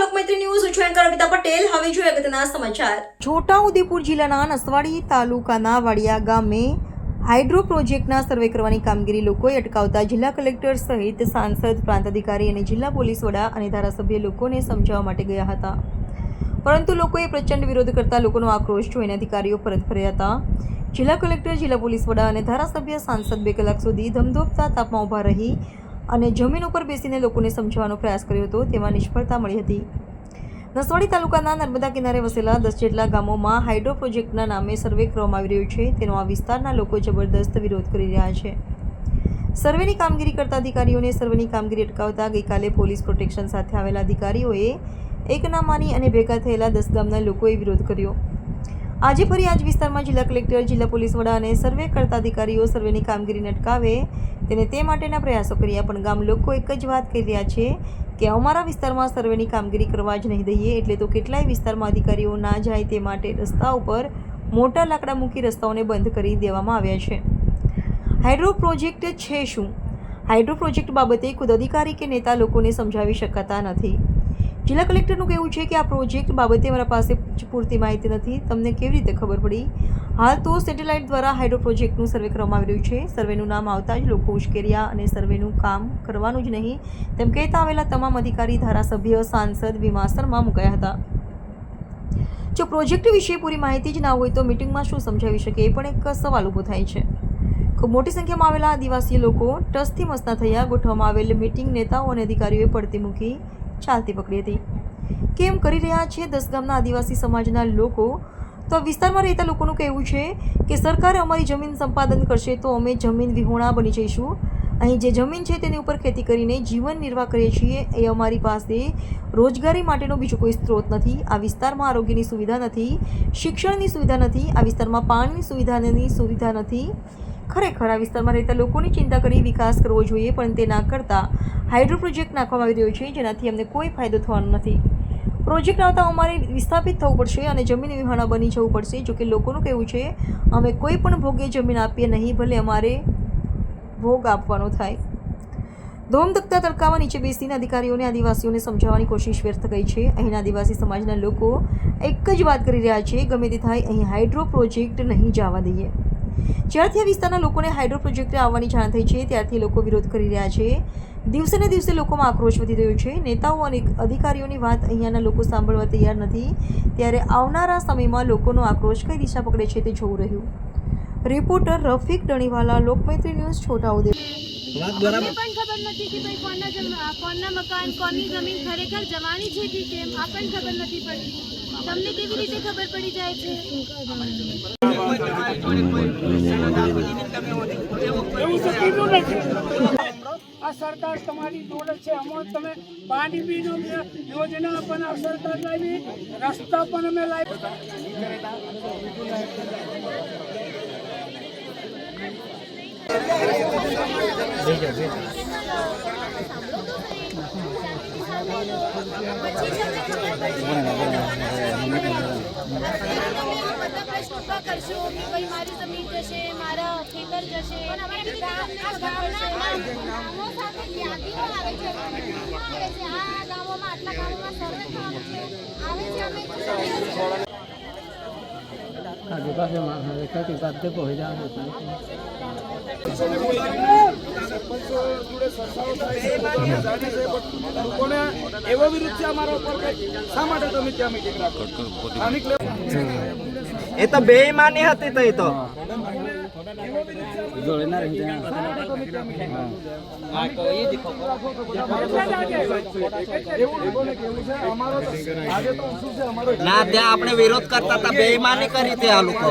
Lokmaitri news. હું છું anchor Amita હવે છોટાઉદેપુર જિલ્લાના નસવાડી તાલુકાના વાડિયા ગામે હાઇડ્રો પ્રોજેક્ટના સર્વે કરવાની કામગીરી લોકોએ અટકાવતા જિલ્લા કલેક્ટર સહિત સાંસદ પ્રાંત અધિકારી અને જિલ્લા પોલીસ વડા અને ધારાસભ્ય લોકોને સમજાવવા માટે ગયા હતા. પરંતુ લોકોએ પ્રચંડ વિરોધ કરતા લોકોનો આક્રોશ જોઈને અધિકારીઓ પરત ફર્યા હતા. જિલ્લા કલેક્ટર, જિલ્લા પોલીસ વડા અને ધારાસભ્ય સાંસદ બે કલાક સુધી ધમધોપતા તાપમાં ઊભા રહી અને જમીન ઉપર બેસીને લોકોને સમજાવવાનો પ્રયાસ કર્યો હતો તેમાં નિષ્ફળતા મળી હતી. નસવાડી તાલુકાના નર્મદા કિનારે વસેલા દસ જેટલા ગામોમાં હાઇડ્રો પ્રોજેક્ટના નામે સર્વે કરવામાં આવી રહ્યું છે. તેનો આ વિસ્તારના લોકો જબરદસ્ત વિરોધ કરી રહ્યા છે. સર્વેની કામગીરી કરતા અધિકારીઓને સર્વેની કામગીરી અટકાવતા ગઈકાલે પોલીસ પ્રોટેક્શન સાથે આવેલા અધિકારીઓએ એક ના માની અને ભેગા થયેલા દસ ગામના લોકોએ વિરોધ કર્યો. આજે ફરી આજ વિસ્તારમાં જિલ્લા કલેક્ટર, જિલ્લા પોલીસ વડા અને સર્વે કરતા અધિકારીઓ સર્વેની કામગીરીને અટકાવે તેને તે માટેના પ્રયાસો કર્યા, પણ ગામ લોકો એક જ વાત કહી રહ્યા છે કે અમારા વિસ્તારમાં સર્વેની કામગીરી કરવા જ નહીં દઈએ, એટલે તો કેટલાય વિસ્તારમાં અધિકારીઓ ના જાય તે માટે રસ્તા ઉપર મોટા લાકડા મૂકી રસ્તાઓને બંધ કરી દેવામાં આવ્યા છે. હાઇડ્રો પ્રોજેક્ટ છે શું? હાઇડ્રો પ્રોજેક્ટ બાબતે ખુદ અધિકારી કે નેતા લોકોને સમજાવી શકાતા નથી. જિલ્લા કલેક્ટરનું કહેવું છે કે આ પ્રોજેક્ટ બાબતે મારા પાસે પૂરતી માહિતી નથી. તમને કેવી રીતે ખબર પડી? હાલ તો સેટેલાઇટ દ્વારા હાઇડ્રો પ્રોજેક્ટનું સર્વે કરવામાં આવી રહ્યું છે. સર્વેનું નામ આવતા જ લોકો ઉશ્કેર્યા અને સર્વેનું કામ કરવાનું જ નહીં. તેમ કહેતા આવેલા તમામ અધિકારી, ધારાસભ્ય, સાંસદ વિમાસરમાં મુકાયા હતા. જો પ્રોજેક્ટ વિશે પૂરી માહિતી જ ના હોય તો મિટિંગમાં શું સમજાવી શકે એ પણ એક સવાલ ઊભો થાય છે. ખૂબ મોટી સંખ્યામાં આવેલા આદિવાસી લોકો ટસથી મસ્તા થયા ગોઠવવામાં આવેલ મિટિંગ નેતાઓ અને અધિકારીઓએ પડતી મૂકી ચાલતી પકડી હતી. કેમ કરી રહ્યા છે દસ ગામના આદિવાસી સમાજના લોકો? તો આ વિસ્તારમાં રહેતા લોકોનું કહેવું છે કે સરકાર અમારી જમીન સંપાદન કરશે તો અમે જમીન વિહોણા બની જઈશું. અહીં જે જમીન છે તેની ઉપર ખેતી કરીને જીવન નિર્વાહ કરીએ છીએ, એ અમારી પાસે રોજગારી માટેનો બીજો કોઈ સ્ત્રોત નથી. આ વિસ્તારમાં આરોગ્યની સુવિધા નથી, શિક્ષણની સુવિધા નથી, આ વિસ્તારમાં પાણીની સુવિધાની સુવિધા નથી. ખરેખર આ વિસ્તારમાં રહેતા લોકોની ચિંતા કરી વિકાસ કરવો જોઈએ, પણ તે ના કરતા હાઇડ્રો પ્રોજેક્ટ નાખવામાં આવી રહ્યો છે, જેનાથી અમને કોઈ ફાયદો થવાનો નથી. પ્રોજેક્ટ આવતા અમારે વિસ્થાપિત થવું પડશે અને જમીન વિહાણા બની જવું પડશે. જોકે લોકોનું કહેવું છે, અમે કોઈ પણ ભોગે જમીન આપીએ નહીં, ભલે અમારે ભોગ આપવાનો થાય. ધોમધકતા તડકામાં નીચે બેસીને અધિકારીઓને, આદિવાસીઓને સમજાવવાની કોશિશ વ્યર્થ ગઈ છે. અહીંના આદિવાસી સમાજના લોકો એક જ વાત કરી રહ્યા છે, ગમે તે થાય, અહીં હાઇડ્રો પ્રોજેક્ટ નહીં જવા દઈએ. જ્યારથી આ વિસ્તારના લોકોને હાઇડ્રો પ્રોજેક્ટ આવવાની જાણ થઈ છે ત્યારથી લોકો વિરોધ કરી રહ્યા છે. દિવસે ને દિવસે લોકોમાં આક્રોશ વધી રહ્યો છે. નેતાઓ અને અધિકારીઓની વાત અહીંયાના લોકો સાંભળવા તૈયાર નથી. ત્યારે આવનારા સમયમાં લોકોનો આક્રોશ કઈ દિશા પકડે છે તે જોવું રહ્યું. Reporter Rafiq Daniwala Lokmaitri news Chhota Udepur. અમને પણ ખબર નથી કે ભાઈ કોના જમ- કોના મકાન કોની જમીન ખરેખર જવાની છે કે કેમ? આ ખબર નથી પડતી તમને કેવી રીતે ખબર પડી જાય છે? આ સરકાર તમારી જોડે છે. અમો તમે પાણી બીજો યોજના પણ આ સરકાર લાવી, રસ્તા પણ અમે લાવી. ઊભા કરશો કે ભાઈ મારી જમીન જશે મારા ખેતર જશે ગામો સાથે યાદીઓ આવે છે આવે છે આ ગામોમાં આટલા ગામોમાં સર્વે થવાનું છે આવે છે અમે લોકોને એવો વિરુદ્ધ છે અમારા ઉપર શા માટે તમે ત્યાં મીટિંગ રાખો સ્થાનિક એ તો બેઈમાની હતી તો એ તો. ના, ત્યાં આપણે વિરોધ કરતા હતા, બેઈમાની કરી હતી આ લોકો.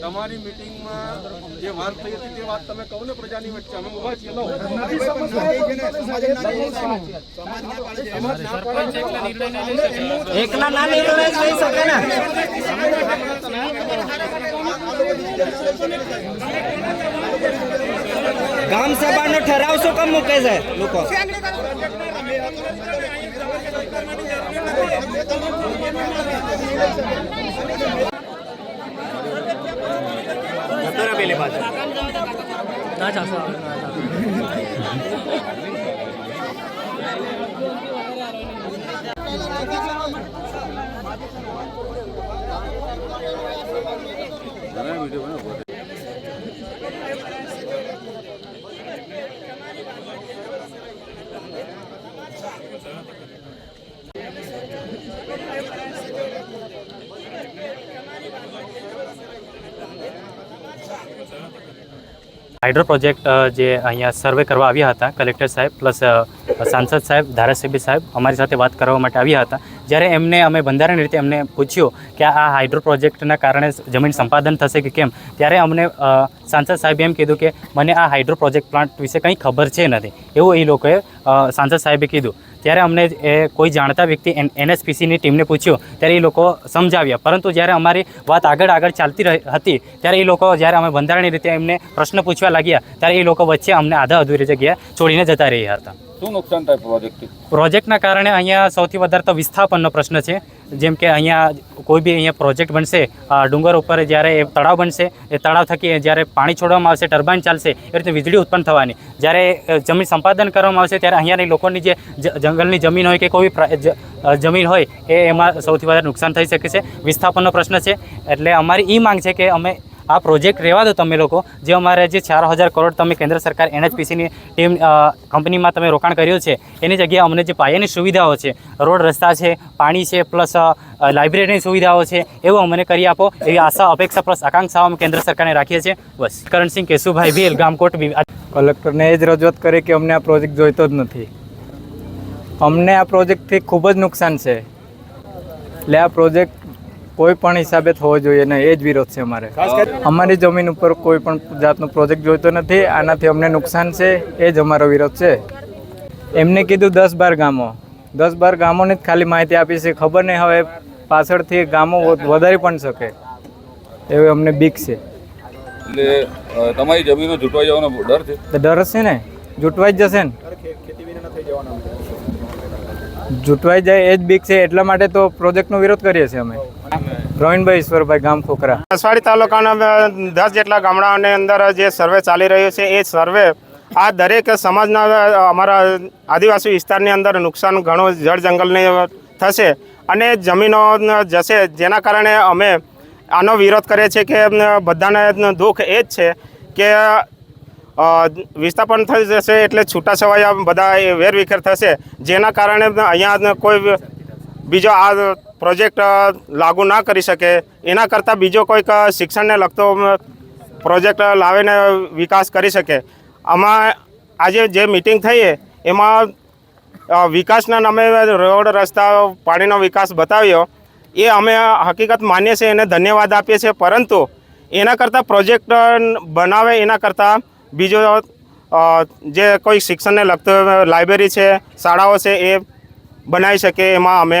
તમારી મીટિંગમાં જે વાત થઈ હતી તે વાત તમે કહો ને પ્રજાની વચ્ચે. અમે ઊભા છીએ. લો. એકલા ના નિર્ણય લઈ શકે ને. ગામ સભાનો ઠરાવ શું કામ મૂકે છે લોકો? तर अवेलेबल ना चाहता वीडियो बना હાઇડ્રો પ્રોજેક્ટ જે અહીંયા સર્વે કરવા આવ્યા હતા, કલેક્ટર સાહેબ પ્લસ સાંસદ સાહેબ, ધારાસભ્ય સાહેબ અમારી સાથે વાત કરવા માટે આવ્યા હતા. જ્યારે એમને, અમે બંધારણ રીતે એમને પૂછ્યું કે આ હાઇડ્રો પ્રોજેક્ટના કારણે જમીન સંપાદન થશે કે કેમ, ત્યારે અમને સાંસદ સાહેબે એમ કીધું કે મને આ હાઇડ્રો પ્રોજેક્ટ પ્લાન્ટ વિશે કંઈ ખબર છે નથી. એવું એ લોકોએ સાંસદ સાહેબે કીધું. ત્યારે અમને એ કોઈ જાણતા વ્યક્તિ એન એનએસપીસીની ટીમને પૂછ્યું ત્યારે એ લોકો સમજાવ્યા. પરંતુ જ્યારે અમારી વાત આગળ આગળ ચાલતી રહી હતી ત્યારે એ લોકો જ્યારે અમે બંધારણીય રીતે એમને પ્રશ્ન પૂછવા લાગ્યા ત્યારે એ લોકો વચ્ચે અમને આધા અધૂરી જગ્યાએ છોડીને જતા રહ્યા હતા. શું નુકસાન થાય પ્રોજેક્ટ પ્રોજેક્ટના કારણે અહીંયા સૌથી વધારે તો વિસ્થાપનનો પ્રશ્ન છે. જેમ કે અહીંયા કોઈ બી અહીંયા પ્રોજેક્ટ બનશે ડુંગર ઉપર જ્યારે એ તળાવ બનશે, એ તળાવ થકી જ્યારે પાણી છોડવામાં આવશે, ટર્બાઇન ચાલશે, એ રીતે વીજળી ઉત્પન્ન થવાની. જ્યારે જમીન સંપાદન કરવામાં આવશે, ત્યારે અહીંયાની લોકોની જે જંગલની જમીન હોય કે કોઈ જમીન હોય, એ એમાં સૌથી વધારે નુકસાન થઈ શકે છે. વિસ્થાપનનો પ્રશ્ન છે. એટલે અમારી એ માંગ છે કે અમે આ પ્રોજેક્ટ રહેવા દો તમે લોકો. જે અમારે જે ચાર હજાર કરોડ તમે કેન્દ્ર સરકાર એનએચપીસીની ટીમ કંપનીમાં તમે રોકાણ કર્યું છે, એની જગ્યાએ અમને જે પાયાની સુવિધાઓ છે, રોડ રસ્તા છે, પાણી છે, પ્લસ લાઇબ્રેરીની સુવિધાઓ છે, એવું અમને કરી આપો, એવી આશા, અપેક્ષા પ્લસ આકાંક્ષાઓ અમે કેન્દ્ર સરકારને રાખીએ છીએ. બસ. કરણસિંહ કેશુભાઈ ભીલ, ગામકોટ કલેક્ટરને એ જ રજૂઆત કરી કે અમને આ પ્રોજેક્ટ જોઈતો જ નથી. અમને આ પ્રોજેક્ટથી ખૂબ જ નુકસાન છે. એટલે આ પ્રોજેક્ટ કોઈ પણ હિસાબે થવો જોઈએ ને એ જ વિરોધ છે અમારે. અમારી જમીન ઉપર કોઈ પણ જાતનો પ્રોજેક્ટ જોઈતો નથી આનાથી અમને નુકસાન છે એ જ અમારો વિરોધ છે. એમને કીધું દસ બાર ગામો. દસ બાર ગામોની જ ખાલી માહિતી આપી છે ખબર નહીં હવે પાછળથી ગામો વધ- વધારી પણ શકે. એવી અમને બીક છે. એટલે તમારી જમીનો જૂટવાઈ જવાનો ડર છે? ડર જ છે ને? જૂટવાઈ જ જશે ને? જૂટવાઈ જાય એ જ બીક છે એટલા માટે તો પ્રોજેક્ટનો વિરોધ કરીએ છીએ અમે. પ્રવીણભાઈ ઈશ્વરભાઈ ગામ ખોખરા. અસવાડી તાલુકાના દસ જેટલા ગામડાઓની અંદર જે સર્વે ચાલી રહ્યો છે, એ સર્વે આ દરેક સમાજના અમારા આદિવાસી વિસ્તારની અંદર નુકસાન ઘણું જળ જંગલને થશે અને જમીનો જશે. જેના કારણે અમે આનો વિરોધ કરીએ છીએ કે બધાને દુઃખ એ જ છે કે વિસ્થાપન થઈ જશે એટલે છૂટાછવાયા બધા એ વેરવિખેર થશે. જેના કારણે અહીંયા કોઈ બીજો આ પ્રોજેક્ટ લાગુ ના કરી શકે. એના કરતાં બીજો કોઈક શિક્ષણને લગતો પ્રોજેક્ટ લાવીને વિકાસ કરી શકે. આમાં આજે જે મિટિંગ થઈ એમાં વિકાસના નામે રોડ, રસ્તા, પાણીનો વિકાસ બતાવ્યો. એ અમે હકીકત માનીએ છીએ, એને ધન્યવાદ આપીએ છીએ. પરંતુ એના કરતાં પ્રોજેક્ટ બનાવે એના કરતાં બીજો જે કોઈ શિક્ષણને લગતો લાઇબ્રેરી છે, શાળાઓ છે, એ બનાવી શકે એમાં અમે